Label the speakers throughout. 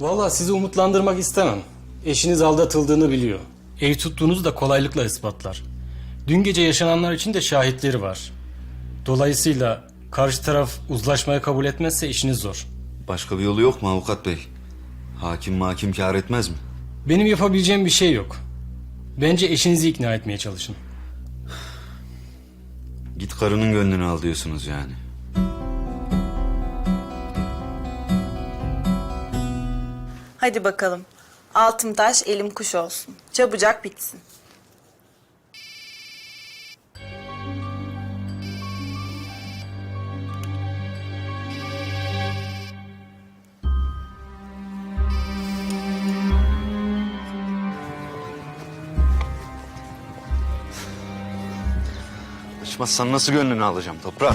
Speaker 1: Vallahi sizi umutlandırmak istemem. Eşiniz aldatıldığını biliyor. Ev tuttuğunuzu da kolaylıkla ispatlar. Dün gece yaşananlar için de şahitleri var. Dolayısıyla karşı taraf uzlaşmayı kabul etmezse işiniz zor.
Speaker 2: Başka bir yolu yok mu avukat bey? Hakim makim kâr etmez mi?
Speaker 1: Benim yapabileceğim bir şey yok. Bence eşinizi ikna etmeye çalışın.
Speaker 2: Git karının gönlünü al diyorsunuz yani.
Speaker 3: Hadi bakalım. Altım taş, elim kuş olsun. Çabucak bitsin.
Speaker 2: Açmazsan nasıl gönlünü alacağım toprak?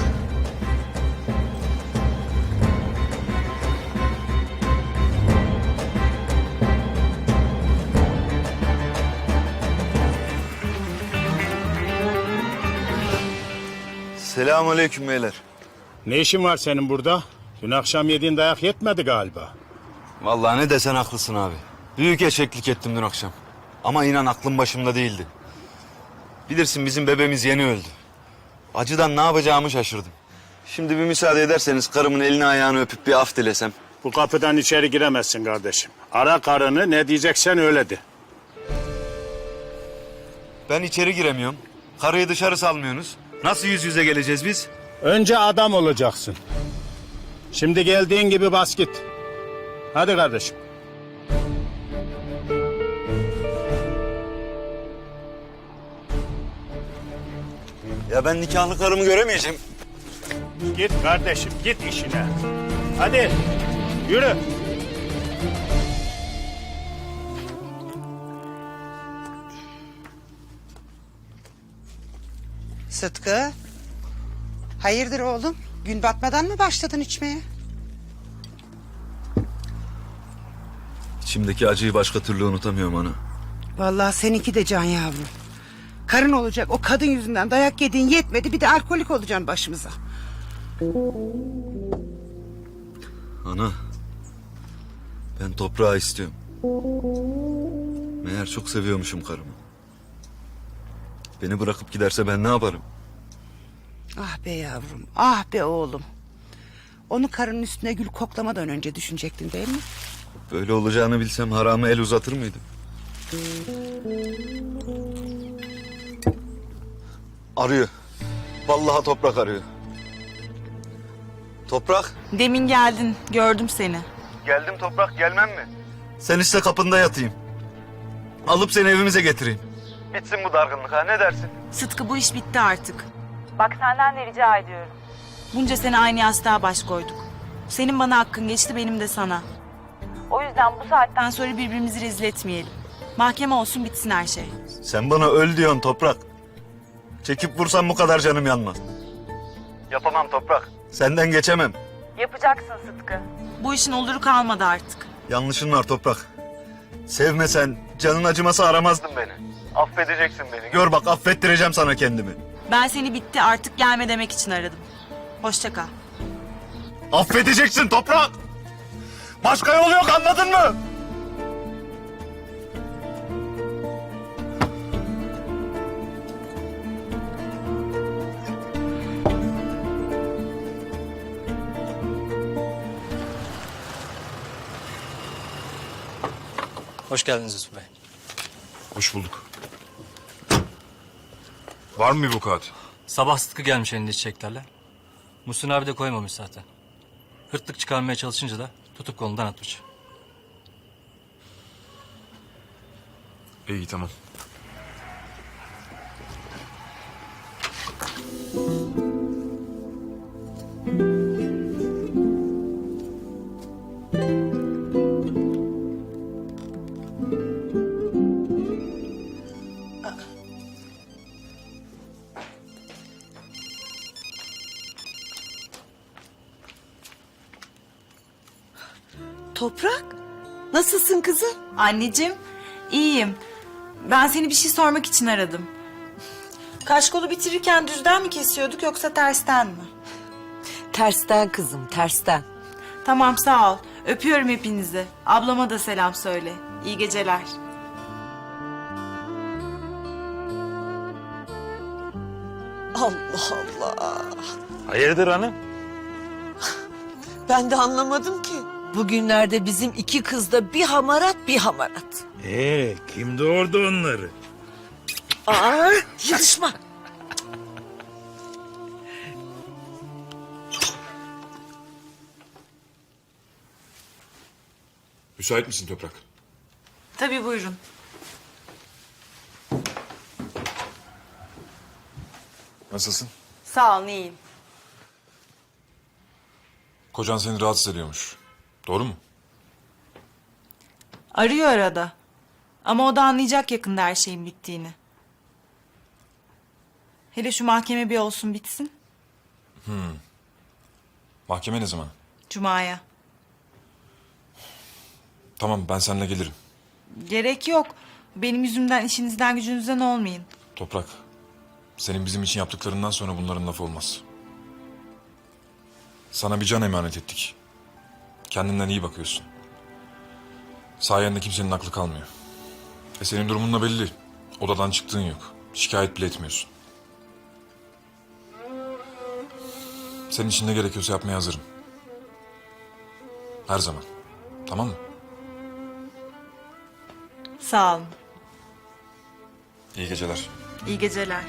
Speaker 2: Selamünaleyküm beyler.
Speaker 4: Ne işin var senin burada? Dün akşam yediğin dayak yetmedi galiba.
Speaker 2: Vallahi ne desen haklısın abi. Büyük eşeklik ettim dün akşam. Ama inan aklım başımda değildi. Bilirsin bizim bebeğimiz yeni öldü. Acıdan ne yapacağımı şaşırdım. Şimdi bir müsaade ederseniz karımın elini ayağını öpüp bir af dilesem.
Speaker 4: Bu kapıdan içeri giremezsin kardeşim. Ara karını ne diyeceksen öyle de.
Speaker 2: Ben içeri giremiyorum. Karıyı dışarı salmıyorsunuz. Nasıl yüz yüze geleceğiz biz?
Speaker 4: Önce adam olacaksın. Şimdi geldiğin gibi bas git. Hadi kardeşim.
Speaker 2: Ya ben nikahlı karımı göremeyeceğim.
Speaker 4: Git kardeşim git işine. Hadi yürü.
Speaker 5: Sıtkı. Hayırdır oğlum? Gün batmadan mı başladın içmeye?
Speaker 2: İçimdeki acıyı başka türlü unutamıyorum ana.
Speaker 5: Vallahi seninki de can yavrum. Karın olacak o kadın yüzünden dayak yediğin yetmedi bir de alkolik olacaksın başımıza.
Speaker 2: Ana. Ben toprağı istiyorum. Meğer çok seviyormuşum karımı. Beni bırakıp giderse ben ne yaparım?
Speaker 5: Ah be yavrum ah be oğlum. Onu karının üstüne gül koklamadan önce düşünecektin değil mi?
Speaker 2: Böyle olacağını bilsem harama el uzatır mıydım? Arıyor. Vallahi toprak arıyor. Toprak.
Speaker 3: Demin geldin, gördüm seni.
Speaker 2: Geldim toprak gelmem mi? Sen iste kapında yatayım. Alıp seni evimize getireyim. Bitsin bu dargınlık ha ne dersin?
Speaker 3: Sıtkı bu iş bitti artık. Bak senden de rica ediyorum. Bunca sene aynı yastığa baş koyduk. Senin bana hakkın geçti, benim de sana. O yüzden bu saatten sonra birbirimizi rezil etmeyelim. Mahkeme olsun bitsin her şey.
Speaker 2: Sen bana öl diyorsun toprak. Çekip vursam bu kadar canım yanmaz. Yapamam toprak. Senden geçemem.
Speaker 3: Yapacaksın Sıtkı. Bu işin oluru kalmadı artık.
Speaker 2: Yanlışın var toprak. Sevmesen, canın acıması aramazdın beni. Affedeceksin beni. Gör bak affettireceğim sana kendimi.
Speaker 3: Ben seni bitti artık gelme demek için aradım. Hoşça kal.
Speaker 2: Affedeceksin toprak. Başka yol yok anladın mı?
Speaker 1: Hoş geldiniz Yusuf Bey.
Speaker 6: Hoş bulduk. Var mı bir vukuat?
Speaker 7: Sabah Sıtkı gelmiş elinde çiçeklerle. Muhsin abi de koymamış zaten. Hırtlık çıkarmaya çalışınca da tutup kolundan atmış.
Speaker 6: İyi tamam.
Speaker 5: Toprak nasılsın kızım?
Speaker 3: Anneciğim, iyiyim. Ben seni bir şey sormak için aradım. Kaşkolu bitirirken düzden mi kesiyorduk yoksa tersten mi?
Speaker 8: Tersten kızım, tersten.
Speaker 3: Tamam sağ ol. Öpüyorum hepinizi. Ablama da selam söyle. İyi geceler.
Speaker 8: Allah Allah.
Speaker 2: Hayırdır hanım?
Speaker 8: Ben de anlamadım ki. Bugünlerde bizim iki kız da bir hamarat bir hamarat.
Speaker 9: Ee, kim doğurdu onları?
Speaker 8: Aa, yatışma.
Speaker 6: Müsait misin Toprak?
Speaker 3: Tabii buyurun.
Speaker 6: Nasılsın?
Speaker 3: Sağ olun iyiyim.
Speaker 6: Kocan seni rahatsız ediyormuş. Doğru mu?
Speaker 3: Arıyor arada. Ama o da anlayacak yakında her şeyin bittiğini. Hele şu mahkeme bir olsun bitsin.
Speaker 6: Mahkeme ne zaman?
Speaker 3: Cuma'ya.
Speaker 6: Tamam ben seninle gelirim.
Speaker 3: Gerek yok. Benim yüzümden işinizden gücünüzden olmayın.
Speaker 6: Toprak. Senin bizim için yaptıklarından sonra bunların lafı olmaz. Sana bir can emanet ettik. Kendinden iyi bakıyorsun. Sayende kimsenin aklı kalmıyor. E senin durumun da belli. Odadan çıktığın yok. Şikayet bile etmiyorsun. Senin için ne gerekiyorsa yapmaya hazırım. Her zaman. Tamam mı?
Speaker 3: Sağ olun.
Speaker 6: İyi geceler.
Speaker 3: İyi geceler.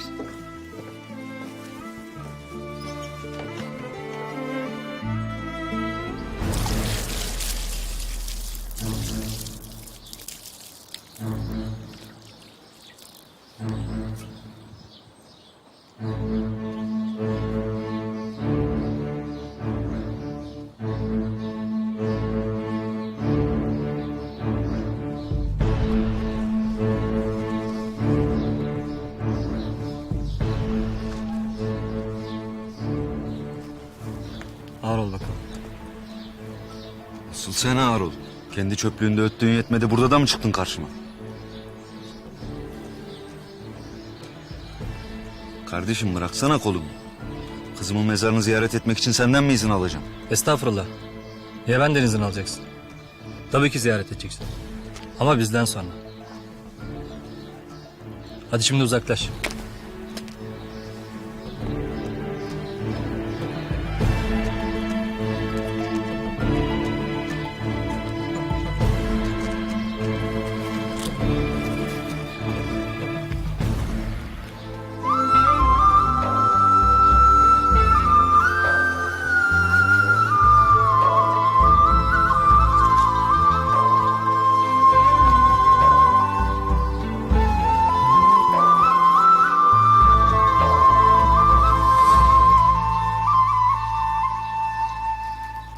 Speaker 2: Asıl sen ağır ol. Kendi çöplüğünde öttüğün yetmedi burada da mı çıktın karşıma? Kardeşim bıraksana kolumu. Kızımın mezarını ziyaret etmek için senden mi izin alacağım?
Speaker 7: Estağfurullah. Niye benden izin alacaksın? Tabii ki ziyaret edeceksin. Ama bizden sonra. Hadi şimdi uzaklaş.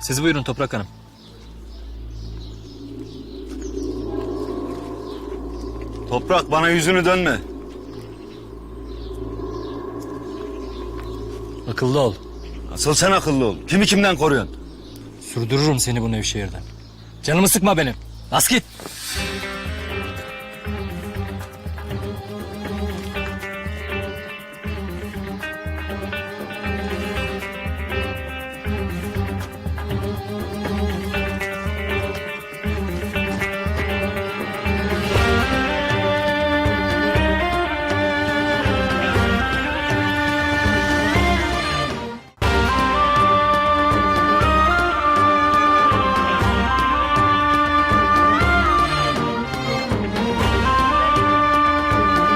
Speaker 7: Siz buyurun Toprak Hanım.
Speaker 2: Toprak bana yüzünü dönme.
Speaker 7: Akıllı ol.
Speaker 2: Asıl sen akıllı ol. Kimi kimden koruyorsun?
Speaker 7: Sürdürürüm seni bu Nevşehir'den. Canımı sıkma benim. Bas git.